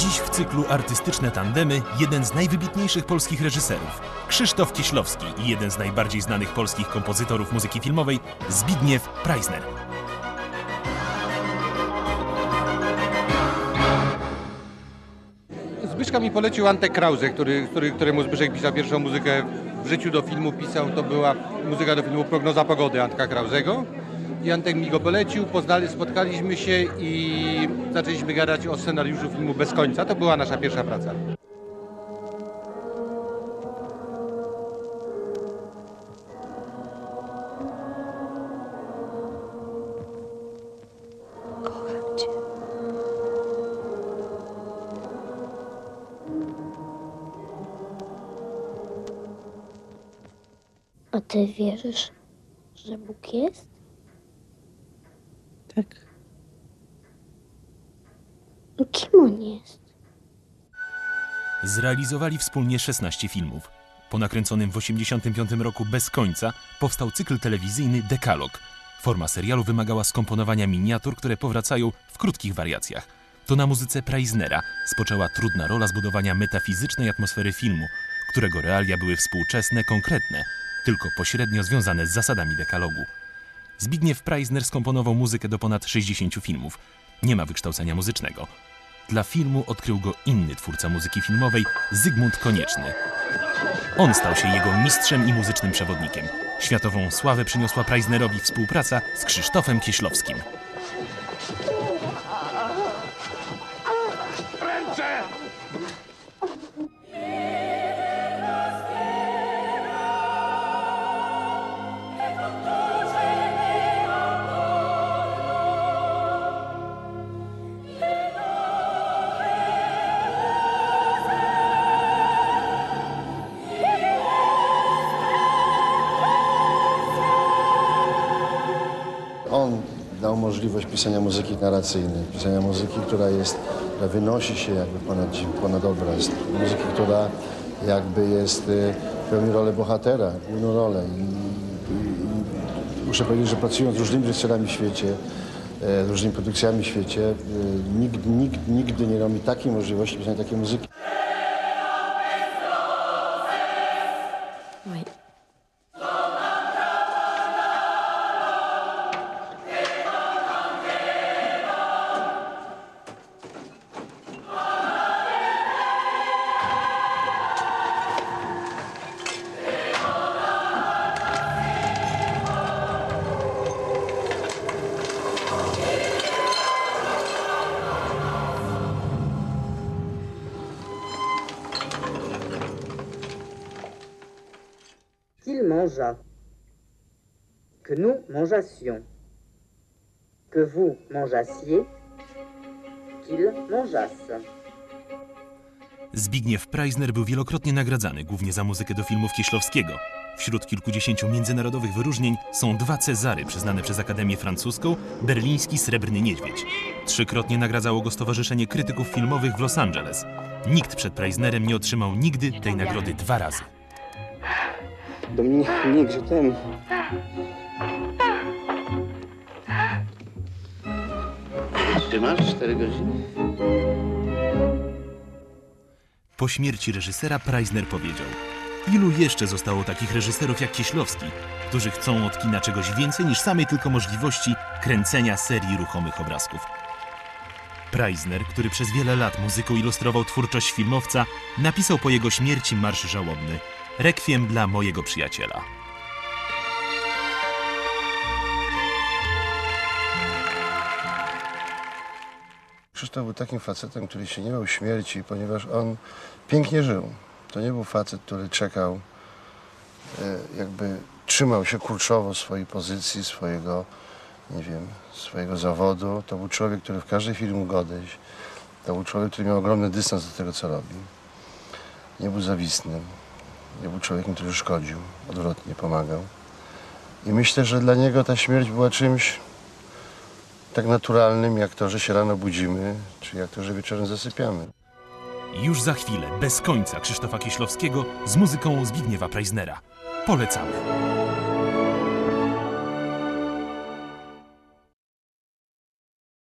Dziś w cyklu Artystyczne Tandemy jeden z najwybitniejszych polskich reżyserów, Krzysztof Kieślowski i jeden z najbardziej znanych polskich kompozytorów muzyki filmowej, Zbigniew Preisner. Zbyszka mi polecił Antek Krause, który, który, któremu Zbyszek pisał pierwszą muzykę w życiu do filmu pisał. To była muzyka do filmu Prognoza Pogody Antka Krausego. I Antek mi go polecił, poznali, spotkaliśmy się i zaczęliśmy gadać o scenariuszu filmu Bez końca. To była nasza pierwsza praca. A ty wierzysz, że Bóg jest? Tak. Kim on jest? Zrealizowali wspólnie 16 filmów. Po nakręconym w 1985 roku Bez końca powstał cykl telewizyjny Dekalog. Forma serialu wymagała skomponowania miniatur, które powracają w krótkich wariacjach. To na muzyce Preisnera spoczęła trudna rola zbudowania metafizycznej atmosfery filmu, którego realia były współczesne, konkretne, tylko pośrednio związane z zasadami dekalogu. Zbigniew Preisner skomponował muzykę do ponad 60 filmów. Nie ma wykształcenia muzycznego. Dla filmu odkrył go inny twórca muzyki filmowej, Zygmunt Konieczny. On stał się jego mistrzem i muzycznym przewodnikiem. Światową sławę przyniosła Preisnerowi współpraca z Krzysztofem Kieślowskim. On dał możliwość pisania muzyki narracyjnej, pisania muzyki, która jest, która wynosi się jakby ponad, ponad obraz, muzyki, która jakby jest, y, pełni rolę bohatera, główną rolę. I, i, i muszę powiedzieć, że pracując z różnymi reżyserami w świecie, e, z różnymi produkcjami w świecie, y, nikt, nikt nigdy nie dał mi takiej możliwości pisania takiej muzyki. Qu'il mangea, que nous mangeassions, que vous mangeassiez, qu'il mangeasse. Zbigniew Preisner był wielokrotnie nagradzany, głównie za muzykę do filmów Kieślowskiego. Wśród kilkudziesięciu międzynarodowych wyróżnień są dwa Cezary przyznane przez Akademię Francuską, berliński Srebrny Niedźwiedź. Trzykrotnie nagradzało go Stowarzyszenie Krytyków Filmowych w Los Angeles. Nikt przed Preisnerem nie otrzymał nigdy tej nagrody dwa razy. Dominique, Dominique, je t'aime. Ty masz 4 godziny? Po śmierci reżysera Preisner powiedział: Ilu jeszcze zostało takich reżyserów jak Kieślowski, którzy chcą od kina czegoś więcej niż samej tylko możliwości kręcenia serii ruchomych obrazków? Preisner, który przez wiele lat muzyką ilustrował twórczość filmowca, napisał po jego śmierci marsz żałobny Rekwiem dla mojego przyjaciela. Krzysztof był takim facetem, który się nie bał śmierci, ponieważ on pięknie żył. To nie był facet, który czekał, e, jakby trzymał się kurczowo swojej pozycji, swojego, nie wiem, swojego zawodu. To był człowiek, który w każdej chwili mógł odejść. To był człowiek, który miał ogromny dystans do tego, co robi. Nie był zawistnym. Nie był człowiekiem, który szkodził. Odwrotnie, pomagał. I myślę, że dla niego ta śmierć była czymś tak naturalnym, jak to, że się rano budzimy, czy jak to, że wieczorem zasypiamy. Już za chwilę, bez końca Krzysztofa Kieślowskiego z muzyką Zbigniewa Preisnera. Polecamy.